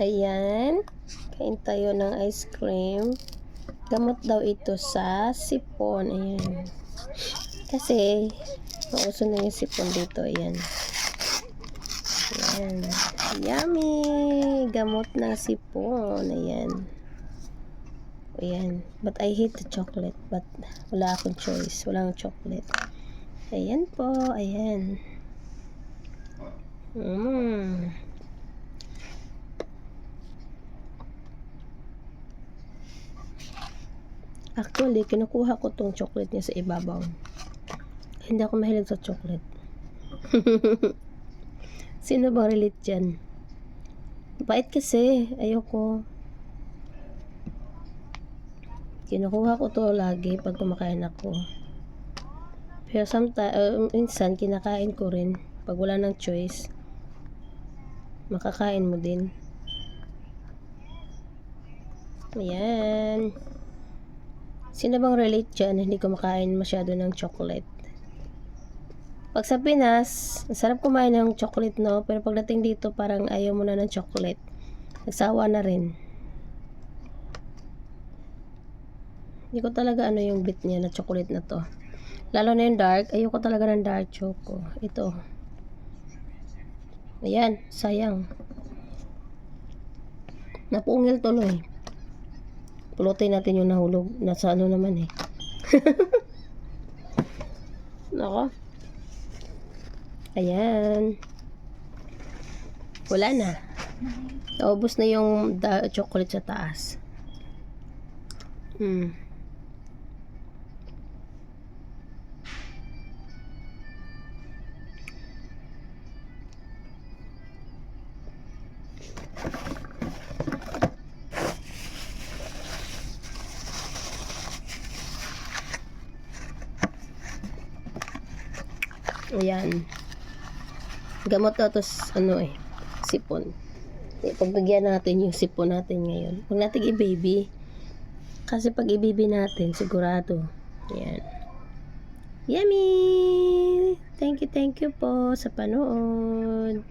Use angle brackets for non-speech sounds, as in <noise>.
Ayan. Kain tayo ng ice cream. Gamot daw ito sa sipon. Ayan. Kasi, mauso na yung sipon dito. Ayan. Ayan. Yummy! Gamot ng sipon. Ayan. Ayan. But I hate the chocolate. But wala akong choice. Walang chocolate. Ayan po. Ayan. Mmm. Actually, kinukuha ko tong chocolate niya sa ibabaw. Hindi ako mahilig sa chocolate. <laughs> Sino bang relate dyan? Bait kasi. Ayoko. Kinukuha ko to lagi pag kumakain ako. Pero sometimes, uh, minsan, kinakain ko rin. Pag wala ng choice, makakain mo din. Ayan. Sino bang relate dyan? Hindi kumakain masyado ng chocolate. Pag sa Pinas, sarap kumain ng chocolate, no? Pero pagdating dito, parang ayaw mo na ng chocolate. Nagsawa na rin. Hindi ko talaga ano yung bit niya na chocolate na to. Lalo na yung dark. Ayoko talaga ng dark choco. Ito. Ayan, sayang. Napungil tuloy. Pulutin natin yung nahulog. Nasa ano naman eh. <laughs> Nako. Ayan. Wala na. Naubos na yung chocolate sa taas. Hmm. Ayan. Gamot na tos ano eh, sipon. Pagbigyan natin yung sipon natin ngayon. Huwag natin i-baby. Kasi pag i-baby natin, sigurado. Ayan. Yummy! Thank you, thank you po sa panood.